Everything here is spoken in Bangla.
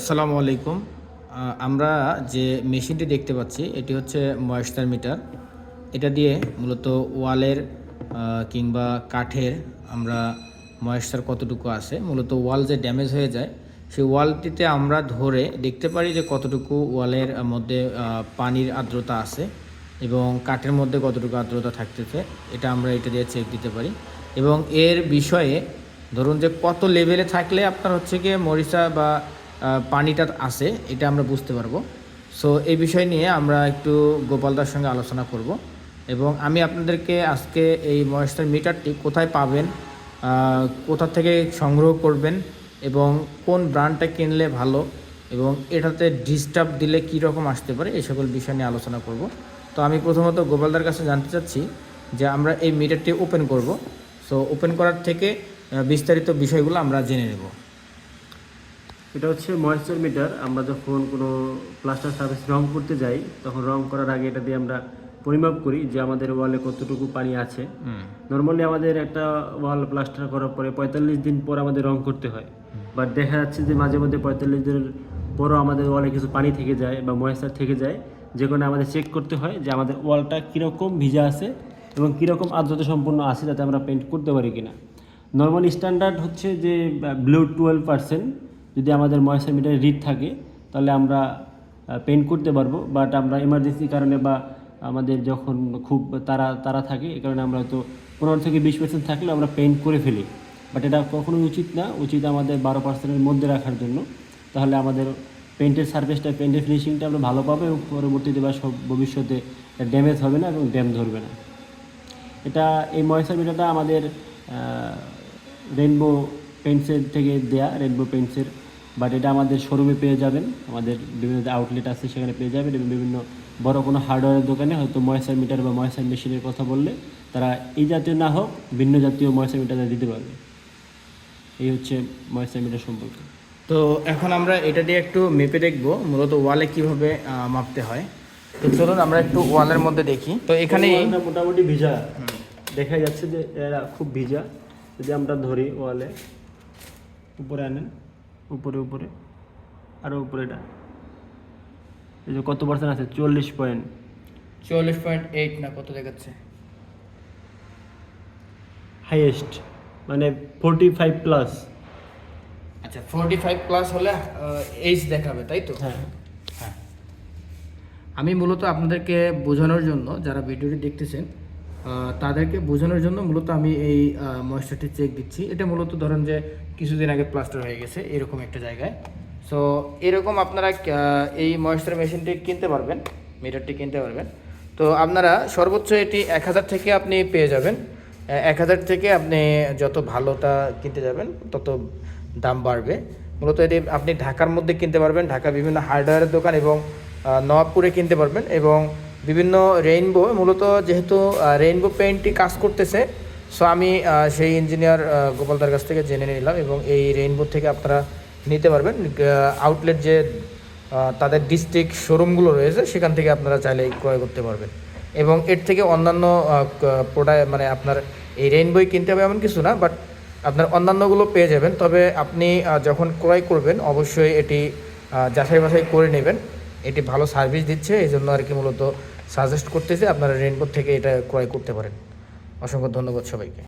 আসসালামু আলাইকুম। আমরা যে মেশিনটি দেখতে পাচ্ছি, এটি হচ্ছে ময়েশ্চার মিটার। এটা দিয়ে মূলত ওয়ালের কিংবা কাঠের আমরা ময়েশ্চার কতটুকু আছে, মূলত ওয়াল যে ড্যামেজ হয়ে যায়, সেই ওয়ালটিতে আমরা ধরে দেখতে পারি যে কতটুকু ওয়ালের মধ্যে পানির আর্দ্রতা আছে এবং কাঠের মধ্যে কতটুকু আর্দ্রতা থাকতেছে, এটা আমরা এটা দিয়ে চেক দিতে পারি। এবং এর বিষয়ে ধরুন যে কত লেভেলে থাকলে আপনার হচ্ছে গিয়ে মরিচা বা পানিটা আছে, এটা আমরা বুঝতে পারব। সো এই বিষয় নিয়ে আমরা একটু গোপালদার সঙ্গে আলোচনা করব। এবং আমি আপনাদেরকে আজকে এই ময়েশ্চার মিটারটি কোথায় পাবেন কোথা থেকে সংগ্রহ করবেন এবং কোন ব্র্যান্ডটা কিনলে ভালো এবং এটাতে ডিস্টার্ব দিলে কী রকম আসতে পারে, এই সকল বিষয় নিয়ে আলোচনা করব। তো আমি প্রথমত গোপালদার কাছে জানতে চাচ্ছি যে আমরা এই মিটারটি ওপেন করব। সো ওপেন করার থেকে বিস্তারিত বিষয়গুলো আমরা জেনে নেব। এটা হচ্ছে ময়েশ্চার মিটার আমরা যখন কোনো প্লাস্টার সার্ভিস রং করতে যাই তখন রং করার আগে এটা দিয়ে আমরা পরিমাপ করি যে আমাদের ওয়ালে কতটুকু পানি আছে। নর্মালি আমাদের একটা ওয়াল প্লাস্টার করার পরে পঁয়তাল্লিশ দিন পর আমাদের রং করতে হয়। বাট দেখা যাচ্ছে যে মাঝে মধ্যে পঁয়তাল্লিশ দিনের পরও আমাদের ওয়ালে কিছু পানি থেকে যায় বা ময়েশ্চার থেকে যায়। যে কারণে আমাদের চেক করতে হয় যে আমাদের ওয়ালটা কীরকম ভিজা আছে এবং কীরকম আর্দ্রতা সম্পন্ন আছে যাতে আমরা পেন্ট করতে পারি কিনা। নর্মাল স্ট্যান্ডার্ড হচ্ছে যে ব্লু টুয়েলভ পার্সেন্ট যদি আমাদের ময়েশ্চার মিটারে রিড থাকে, তাহলে আমরা পেন্ট করতে পারব। বাট আমরা এমার্জেন্সি কারণে বা আমাদের যখন খুব তারা তারা থাকে, এই কারণে আমরা হয়তো পনেরো থেকে বিশ পার্সেন্ট থাকলে আমরা পেন্ট করে ফেলি। বাট এটা কখনোই উচিত না, উচিত আমাদের বারো পার্সেন্টের মধ্যে রাখার জন্য। তাহলে আমাদের পেন্টের সার্ফেসটা পেন্টের ফিনিশিংটা আমরা ভালো পাবো এবং পরবর্তীতে বা সব ভবিষ্যতে ড্যামেজ হবে না এবং ড্যাম ধরবে না। এটা, এই ময়েশ্চার মিটারটা আমাদের রেনবো পেন্টসের থেকে দেয়া রেনবো পেন্টসের বাট এটা আমাদের শোরুমে পেয়ে যাবেন। আমাদের বিভিন্ন আউটলেট আছে সেখানে পেয়ে যাবেন এবং বিভিন্ন বড় কোনো হার্ডওয়্যারের দোকানে হয়তো ময়েশ্চার মিটার বা ময়েশ্চার মেশিনের কথা বললে তারা এই জাতীয় না হোক ভিন্ন জাতীয় ময়েশ্চার মিটার দিতে পারবে। এই হচ্ছে ময়েশ্চার মিটার সম্পর্কে। তো এখন আমরা এটা দিয়ে একটু মেপে দেখব মূলত ওয়ালে কীভাবে মাপতে হয়। তো চলুন আমরা একটু ওয়ালের মধ্যে দেখি। তো এখানে মোটামুটি ভিজা। দেখা যাচ্ছে যে এরা খুব ভিজা। যদি আমরা ধরি ওয়ালে উপরে আনেন। উপরে উপরে আরও উপরে এটা। এই যে কত পার্সেন্ট আছে? চল্লিশ পয়েন্ট চল্লিশ পয়েন্ট এইট না কত দেখাচ্ছে? হাইয়েস্ট মানে ফোরটি ফাইভ প্লাস আচ্ছা ফোরটি ফাইভ প্লাস হলে এইচ দেখাবে তাই তো? হ্যাঁ। হ্যাঁ। আমি মূলত আপনাদেরকে বোঝানোর জন্য যারা ভিডিওটি দেখতেছেন তাদেরকে বোঝানোর জন্য মূলত আমি এই ময়েশ্চারটি চেক দিচ্ছি। এটা মূলত ধরেন যে কিছুদিন আগে প্লাস্টার হয়ে গেছে, এরকম একটা জায়গায়। সো এরকম আপনারা এই ময়েশ্চার মেশিনটি কিনতে পারবেন মিটারটি কিনতে পারবেন। তো আপনারা সর্বোচ্চ এটি এক হাজার থেকে আপনি পেয়ে যাবেন। এক হাজার থেকে আপনি যত ভালোটা কিনতে যাবেন, তত দাম বাড়বে। মূলত এটি আপনি ঢাকার মধ্যে কিনতে পারবেন ঢাকা বিভিন্ন হার্ডওয়্যারের দোকান এবং নবাবপুরে কিনতে পারবেন এবং বিভিন্ন রেইনবো মূলত যেহেতু রেইনবো পেইন্টটি কাজ করতেছে সো আমি সেই ইঞ্জিনিয়ার গোপালদার কাছ থেকে জেনে নিলাম এবং এই রেইনবো থেকে আপনারা নিতে পারবেন। আউটলেট যে তাদের ডিস্ট্রিক্ট শোরুমগুলো রয়েছে, সেখান থেকে আপনারা চাইলে ক্রয় করতে পারবেন। এবং এর থেকে অন্যান্য প্রোডাক্ট মানে আপনার এই রেইনবোই কিনতে হবে এমন কিছু না বাট আপনার অন্যান্যগুলো পেয়ে যাবেন। তবে আপনি যখন ক্রয় করবেন, অবশ্যই এটি যাচাই বাছাই করে নেবেন। এটি ভালো সার্ভিস দিচ্ছে এই জন্য আর কি মূলত সাজেস্ট করতেছে আপনারা রেনকোট থেকে এটা ক্রয় করতে পারেন। অসংখ্য ধন্যবাদ সবাইকে।